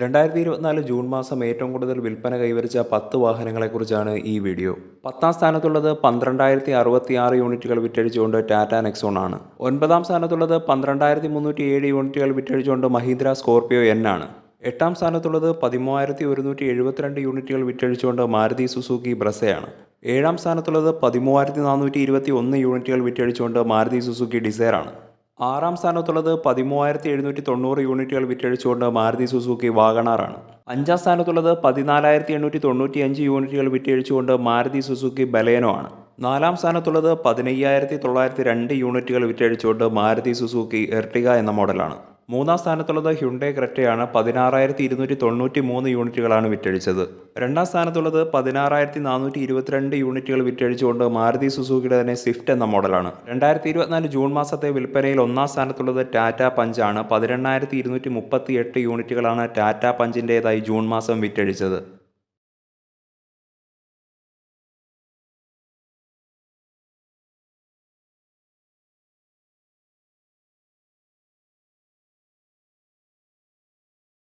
രണ്ടായിരത്തി ഇരുപത്തിനാല് ജൂൺ മാസം ഏറ്റവും കൂടുതൽ വിൽപ്പന കൈവരിച്ച പത്ത് വാഹനങ്ങളെക്കുറിച്ചാണ് ഈ വീഡിയോ. പത്താം സ്ഥാനത്തുള്ളത് പന്ത്രണ്ടായിരത്തി അറുപത്തി ആറ് യൂണിറ്റുകൾ വിറ്റഴിച്ചുകൊണ്ട് ടാറ്റ നെക്സോൺ ആണ്. ഒൻപതാം സ്ഥാനത്തുള്ളത് പന്ത്രണ്ടായിരത്തി മുന്നൂറ്റി ഏഴ് യൂണിറ്റുകൾ വിറ്റഴിച്ചുകൊണ്ട് മഹീന്ദ്ര സ്കോർപിയോ എൻ ആണ്. എട്ടാം സ്ഥാനത്തുള്ളത് പതിമൂവായിരത്തി ഒരുന്നൂറ്റി എഴുപത്തിരണ്ട് യൂണിറ്റുകൾ വിറ്റഴിച്ചുകൊണ്ട് മാരുതി സുസുക്കി ബ്രസയാണ് ഏഴാം സ്ഥാനത്തുള്ളത് പതിമൂവായിരത്തി നാനൂറ്റി ഇരുപത്തി ഒന്ന് യൂണിറ്റുകൾ വിറ്റഴിച്ചുകൊണ്ട് മാരുതി സുസുക്കി ഡിസയറാണ് ആറാം സ്ഥാനത്തുള്ളത് പതിമൂവായിരത്തി എഴുന്നൂറ്റി തൊണ്ണൂറ് യൂണിറ്റുകൾ വിറ്റഴിച്ചുകൊണ്ട് മാരുതി സുസുക്കി വാഗണാറാണ്. അഞ്ചാം സ്ഥാനത്തുള്ളത് പതിനാലായിരത്തി എണ്ണൂറ്റി തൊണ്ണൂറ്റി അഞ്ച് യൂണിറ്റുകൾ വിറ്റഴിച്ചുകൊണ്ട് മാരുതി സുസുക്കി ബലേനോ ആണ് നാലാം സ്ഥാനത്തുള്ളത് പതിനയ്യായിരത്തി തൊള്ളായിരത്തി രണ്ട് യൂണിറ്റുകൾ വിറ്റഴിച്ചുകൊണ്ട് മാരുതി സുസുക്കി എർട്ടിക എന്ന മോഡലാണ്. മൂന്നാം സ്ഥാനത്തുള്ളത് ഹ്യുണ്ടേ ക്രെറ്റയാണ് പതിനാറായിരത്തി ഇരുന്നൂറ്റി തൊണ്ണൂറ്റി മൂന്ന് യൂണിറ്റുകളാണ് വിറ്റഴിച്ചത്. രണ്ടാം സ്ഥാനത്തുള്ളത് പതിനാറായിരത്തി നാനൂറ്റി ഇരുപത്തിരണ്ട് യൂണിറ്റുകൾ വിറ്റഴിച്ചുകൊണ്ട് മാരുതി സുസുക്കിയുടെ തന്നെ സ്വിഫ്റ്റ് എന്ന മോഡലാണ്. രണ്ടായിരത്തി ഇരുപത്തിനാല് ജൂൺ മാസത്തെ വിൽപ്പനയിൽ ഒന്നാം സ്ഥാനത്തുള്ളത് ടാറ്റ പഞ്ചാണ് പതിനെണ്ണായിരത്തി ഇരുന്നൂറ്റി മുപ്പത്തി എട്ട് യൂണിറ്റുകളാണ് ടാറ്റ പഞ്ചിന്റേതായി ജൂൺ മാസം വിറ്റഴിച്ചത്.